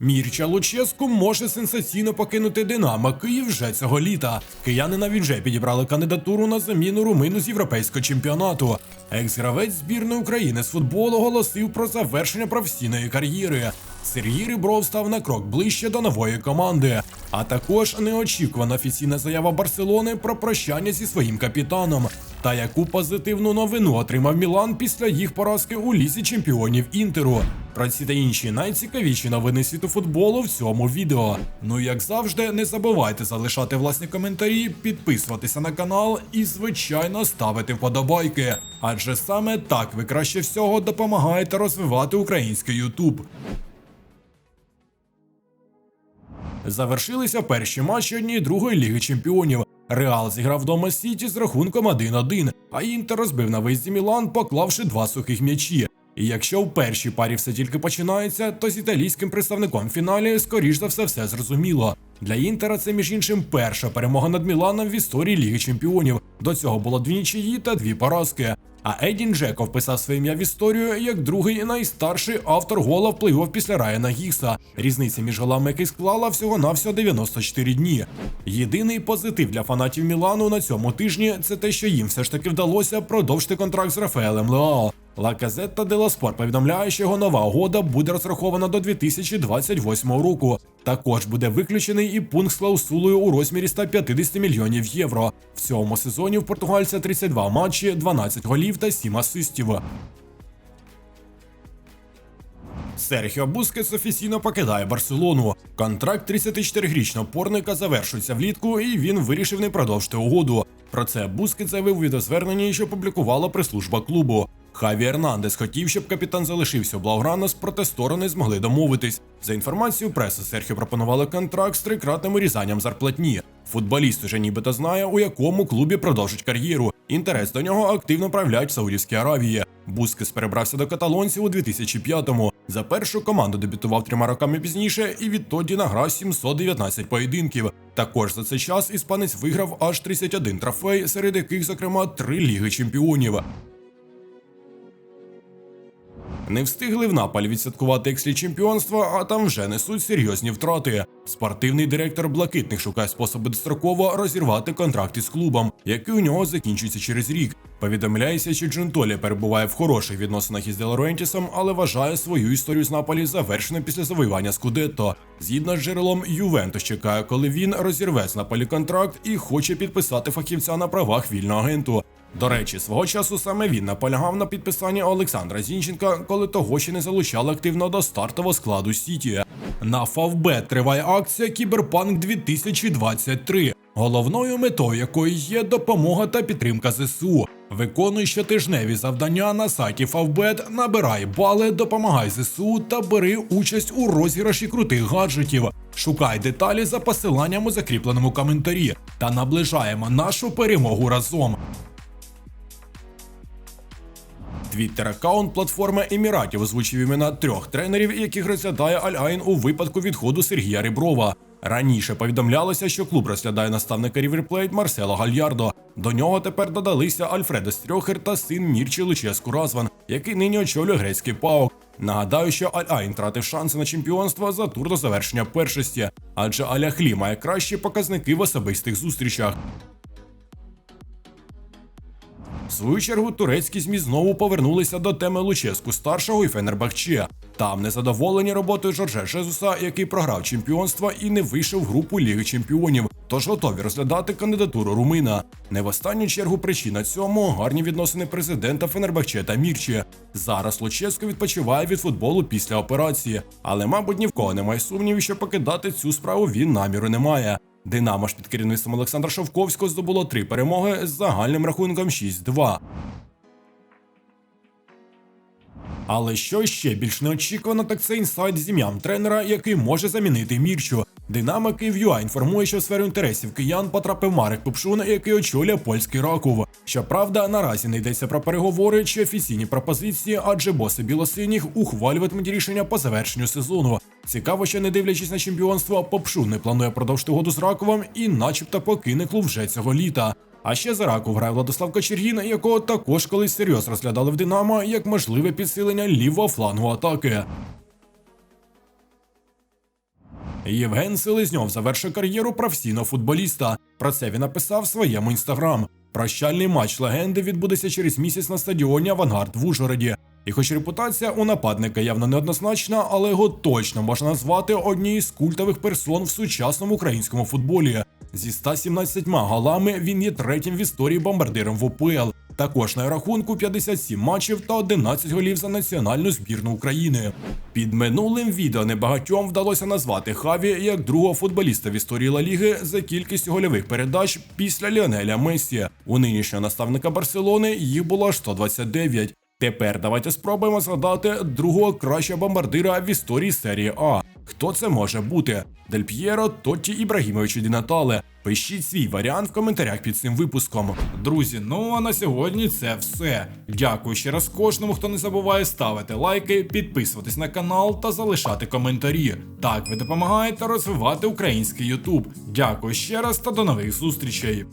Мірча Луческу може сенсаційно покинути Динамо Київ вже цього літа. Кияни навіть вже підібрали кандидатуру на заміну румину з європейського чемпіонату. Екс-гравець збірної України з футболу оголосив про завершення професійної кар'єри. Сергій Рибров став на крок ближче до нової команди. А також неочікувана офіційна заява Барселони про прощання зі своїм капітаном. Та яку позитивну новину отримав Мілан після їх поразки у лізі чемпіонів Інтеру. Про ці та інші найцікавіші новини світу футболу в цьому відео. Ну як завжди, не забувайте залишати власні коментарі, підписуватися на канал і, звичайно, ставити вподобайки. Адже саме так ви краще всього допомагаєте розвивати український Ютуб. Завершилися перші матчі однієї другої ліги чемпіонів. Реал зіграв вдома Сіті з рахунком 1-1, а Інтер розбив на виїзді Мілан, поклавши два сухих м'ячі. І якщо в першій парі все тільки починається, то з італійським представником фіналі, скоріш за все, все зрозуміло. Для Інтера це між іншим перша перемога над Міланом в історії Ліги Чемпіонів. До цього було дві нічиї та дві поразки. А Едін Джеко вписав своє ім'я в історію як другий найстарший автор гола в плей-офф після Райана Гікса. Різниця між голами, який склала всього навсього 94 дні. Єдиний позитив для фанатів Мілану на цьому тижні це те, що їм все ж таки вдалося продовжити контракт з Рафаелем Леао. Ла Казетта де Ла повідомляє, що його нова угода буде розрахована до 2028 року. Також буде виключений і пункт з клаусулою у розмірі 150 мільйонів євро. В цьому сезоні в португальця 32 матчі, 12 голів та 7 асистів. Серхіо Бускетс офіційно покидає Барселону. Контракт 34-річного порника завершується влітку, і він вирішив не продовжити угоду. Про це Бускет заявив у відеозверненні, що публікувала прес-служба клубу. Хаві Ернандес хотів, щоб капітан залишився у Блаугранос, проте сторони змогли домовитись. За інформацією преси, Серхіо пропонували контракт з трикратним урізанням зарплатні. Футболіст уже нібито знає, у якому клубі продовжить кар'єру. Інтерес до нього активно правляють в Саудівській Аравії. Бускес перебрався до каталонців у 2005-му. За першу команду дебютував трьома роками пізніше і відтоді награв 719 поєдинків. Також за цей час іспанець виграв аж 31 трофей, серед яких, зокрема, три ліги чемпіонів. Не встигли в Наполі відсвяткувати екслі чемпіонства, а там вже несуть серйозні втрати. Спортивний директор блакитних шукає способи достроково розірвати контракт із клубом, який у нього закінчується через рік. Повідомляється, що Джунтолі перебуває в хороших відносинах із Делорентісом, але вважає свою історію з Наполі завершеною після завоювання Скудетто. Згідно з джерелом, Ювентус чекає, коли він розірве з Наполі контракт і хоче підписати фахівця на правах вільного агенту. До речі, свого часу саме він наполягав на підписанні Олександра Зінченка, коли того ще не залучали активно до стартового складу Сіті. На Фавбет триває акція Кіберпанк 2023, головною метою якої є допомога та підтримка ЗСУ. Виконуй щотижневі завдання на сайті Фавбет, набирай бали, допомагай ЗСУ та бери участь у розіграші крутих гаджетів. Шукай деталі за посиланням у закріпленому коментарі та наближаємо нашу перемогу разом. Твіттер-аккаунт платформи Еміратів озвучив імена трьох тренерів, яких розглядає Аль-Айн у випадку відходу Сергія Риброва. Раніше повідомлялося, що клуб розглядає наставника Ріверплейт Марсело Гальярдо. До нього тепер додалися Альфредо Стрьохер та син Мірчі Луческу Разван, який нині очолює грецький паук. Нагадаю, що Аль-Айн втратив шанси на чемпіонство за тур до завершення першості, адже Аляхлі має кращі показники в особистих зустрічах. В свою чергу турецькі змі знову повернулися до теми Луческу старшого і Фенербахче. Там незадоволені роботою Жорже Жезуса, який програв чемпіонство і не вийшов в групу Ліги Чемпіонів, тож готові розглядати кандидатуру Румина. Не в останню чергу причина цьому гарні відносини президента Фенербахче та Мірчі. Зараз Луческо відпочиває від футболу після операції, але, мабуть, ні в кого немає сумнівів, що покидати цю справу він наміру не має. Динамо ж під керівництвом Олександра Шовковського здобуло три перемоги з загальним рахунком 6-2. Але що ще більш неочікувано, так це інсайт з ім'ям тренера, який може замінити Мірчу. Динамо Київ.ЮА інформує, що в сферу інтересів киян потрапив Марек Пупшун, який очолює польський Раков. Щоправда, наразі не йдеться про переговори чи офіційні пропозиції, адже боси білосиніх ухвалюватимуть рішення по завершенню сезону. Цікаво, що не дивлячись на чемпіонство, Попшун не планує продовжити году з Раковом і, начебто, покине клуб вже цього літа. А ще за Раков грає Владислав Кочергін, якого також колись серйозно розглядали в Динамо як можливе підсилення лівого флангу атаки. Євген Селезньов завершив кар'єру професійного футболіста. Про це він написав в своєму інстаграм. Прощальний матч легенди відбудеться через місяць на стадіоні Авангард в Ужгороді. І хоч репутація у нападника явно неоднозначна, але його точно можна назвати однією з культових персон в сучасному українському футболі. Зі 117 голами він є третім в історії бомбардиром в УПЛ. Також на рахунку 57 матчів та 11 голів за національну збірну України. Під минулим відео небагатьом вдалося назвати Хаві як другого футболіста в історії Ла Ліги за кількістю гольових передач після Ліонеля Месі. У нинішнього наставника Барселони їх було аж 129. Тепер давайте спробуємо згадати другого кращого бомбардира в історії серії А. Хто це може бути? Дель П'єро, Тотті Ібрагімович і Ді Натале. Пишіть свій варіант в коментарях під цим випуском. Друзі, ну а на сьогодні це все. Дякую ще раз кожному, хто не забуває ставити лайки, підписуватись на канал та залишати коментарі. Так ви допомагаєте розвивати український Ютуб. Дякую ще раз та до нових зустрічей.